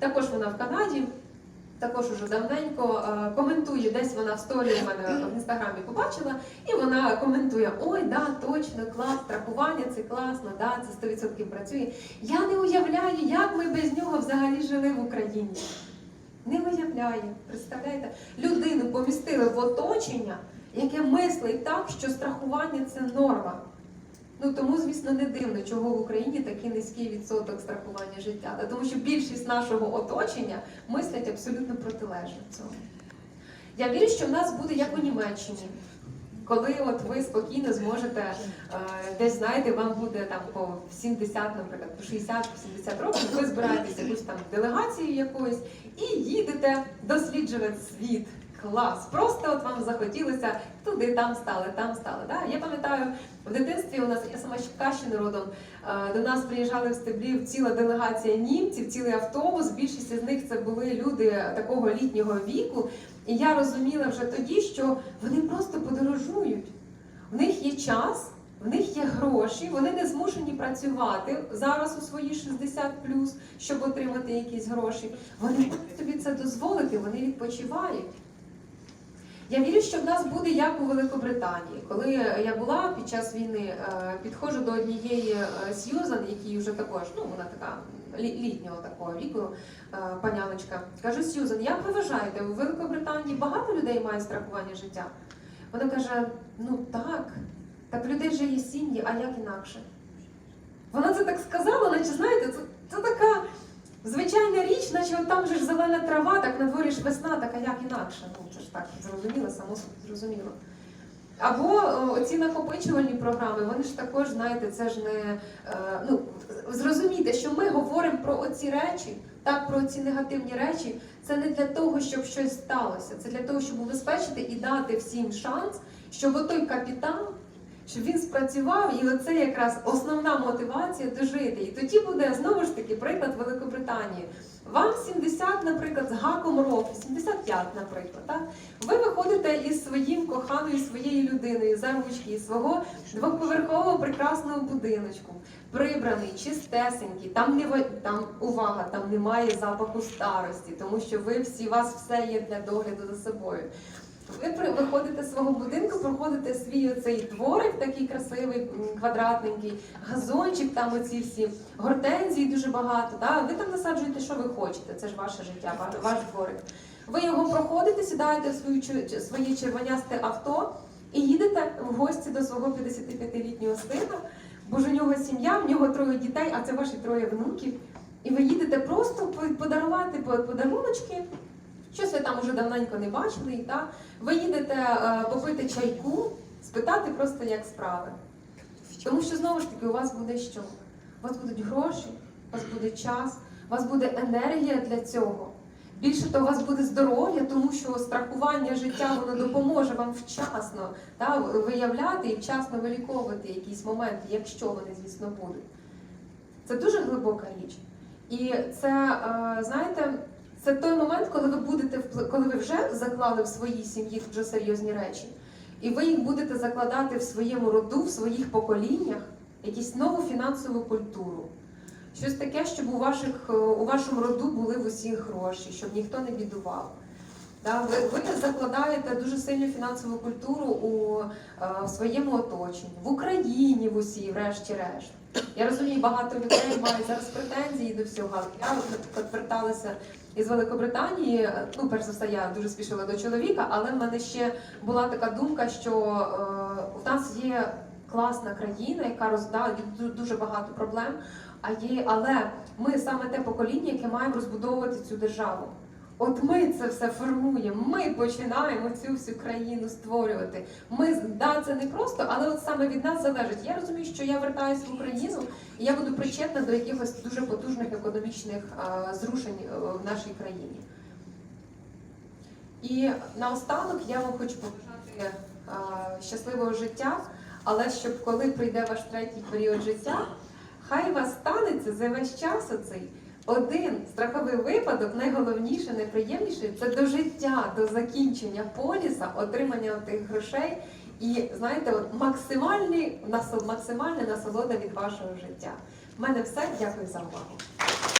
Також вона в Канаді. Також уже давненько е, коментує, десь вона в сторі у мене в інстаграмі побачила, і вона коментує: Ой, да, точно, клас, страхування це класно, да, це 100% працює. Я не уявляю, як ми без нього взагалі жили в Україні. Не уявляю, представляєте? Людину помістили в оточення, яке мислить так, що страхування це норма. Ну тому, звісно, не дивно, чого в Україні такий низький відсоток страхування життя. Та Тому що більшість нашого оточення мислять абсолютно протилежно цьому. Я вірю, що в нас буде як у Німеччині. Коли от ви спокійно зможете е, десь знаєте, вам буде там по 70, наприклад, по 60, по 70 років, ви збираєтесь якусь там делегацію якоюсь і їдете досліджувати світ. Клас! Просто от вам захотілося туди, там стали, там стали. Да? Я пам'ятаю, в дитинстві у нас я сама з Черкащини родом. е, До нас приїжджали в Стеблів ціла делегація німців, цілий автобус. Більшість з них це були люди такого літнього віку. І я розуміла вже тоді, що вони просто подорожують. В них є час, в них є гроші, вони не змушені працювати зараз у свої 60 щоб отримати якісь гроші. Вони можуть собі це дозволити, вони відпочивають. Я вірю, що в нас буде як у Великобританії. Коли я була під час війни, е, підходжу до однієї е, Сьюзан, якій вже також, ну вона така літнього такого віку, е, паняночка. Кажу, Сьюзан, як ви вважаєте, у Великобританії багато людей мають страхування життя? Вона каже: ну так, так людей же є сім'ї, а як інакше? Вона це так сказала, наче знаєте, це, це така звичайна річ, наче от там же ж зелена трава, так на дворі ж весна, так а як інакше? Ну це ж так зрозуміло, само собі зрозуміло. Або о, оці накопичувальні програми, вони ж також, знаєте, це ж не е, ну зрозумійте, що ми говоримо про оці речі, так про ці негативні речі. Це не для того, щоб щось сталося, це для того, щоб убезпечити і дати всім шанс, щоб отой капітал, щоб він спрацював, і оце якраз основна мотивація дожити. І тоді буде знову ж таки приклад Великобританії. Вам 70, наприклад, з гаком років, 75, наприклад, так? Ви виходите із своїм коханою своєю людиною за ручки із свого двоповерхового прекрасного будиночку, прибраний, чистесенький. Там не там увага, там немає запаху старості, тому що ви всі у вас все є для догляду за собою. Ви виходите з свого будинку, проходите свій оцей дворик, такий красивий, квадратненький, газончик, там оці всі гортензії дуже багато. Да? Ви там насаджуєте, що ви хочете. Це ж ваше життя, ваш дворик. Ви його проходите, сідаєте в свою своє червонясте авто і їдете в гості до свого 55-літнього сина, бо ж у нього сім'я, в нього троє дітей, а це ваші троє внуків. І ви їдете просто подарувати подаруночки. Щось ви там уже давненько не бачили, і так? Ви їдете е, попити чайку, спитати просто, як справи. Тому що знову ж таки у вас буде що? У вас будуть гроші, у вас буде час, у вас буде енергія для цього. Більше того, у вас буде здоров'я, тому що страхування життя воно допоможе вам вчасно та, виявляти і вчасно виліковувати якісь моменти, якщо вони, звісно, будуть. Це дуже глибока річ. І це, е, знаєте, це той момент, коли ви будете коли ви вже заклали в своїй сім'ї дуже серйозні речі, і ви їх будете закладати в своєму роду, в своїх поколіннях, якусь нову фінансову культуру. Щось таке, щоб у, ваших, е, у вашому роду були в усіх гроші, щоб ніхто не бідував. Да, ви, ви закладаєте дуже сильну фінансову культуру у е, в своєму оточенні, в Україні, в усій, врешті-решт. Я розумію, багато людей мають зараз претензії до всього. Я, от, наприклад, верталася із Великобританії. Ну, перш за все, я дуже спішила до чоловіка, але в мене ще була така думка, що е, в нас є класна країна, яка роздала дуже багато проблем. А є, але ми саме те покоління, яке маємо розбудовувати цю державу. От ми це все формуємо. Ми починаємо цю всю країну створювати. Ми да, це не просто, але от саме від нас залежить. Я розумію, що я вертаюся в Україну, і я буду причетна до якихось дуже потужних економічних а, зрушень е, в нашій країні. І наостанок я вам хочу побажати а, щасливого життя, але щоб коли прийде ваш третій період життя, хай вас станеться за весь час оцей один страховий випадок, найголовніше, найприємніше це до життя, до закінчення поліса, отримання тих грошей і знаєте, максимальний максимальна насолода від вашого життя. У мене все. Дякую за увагу.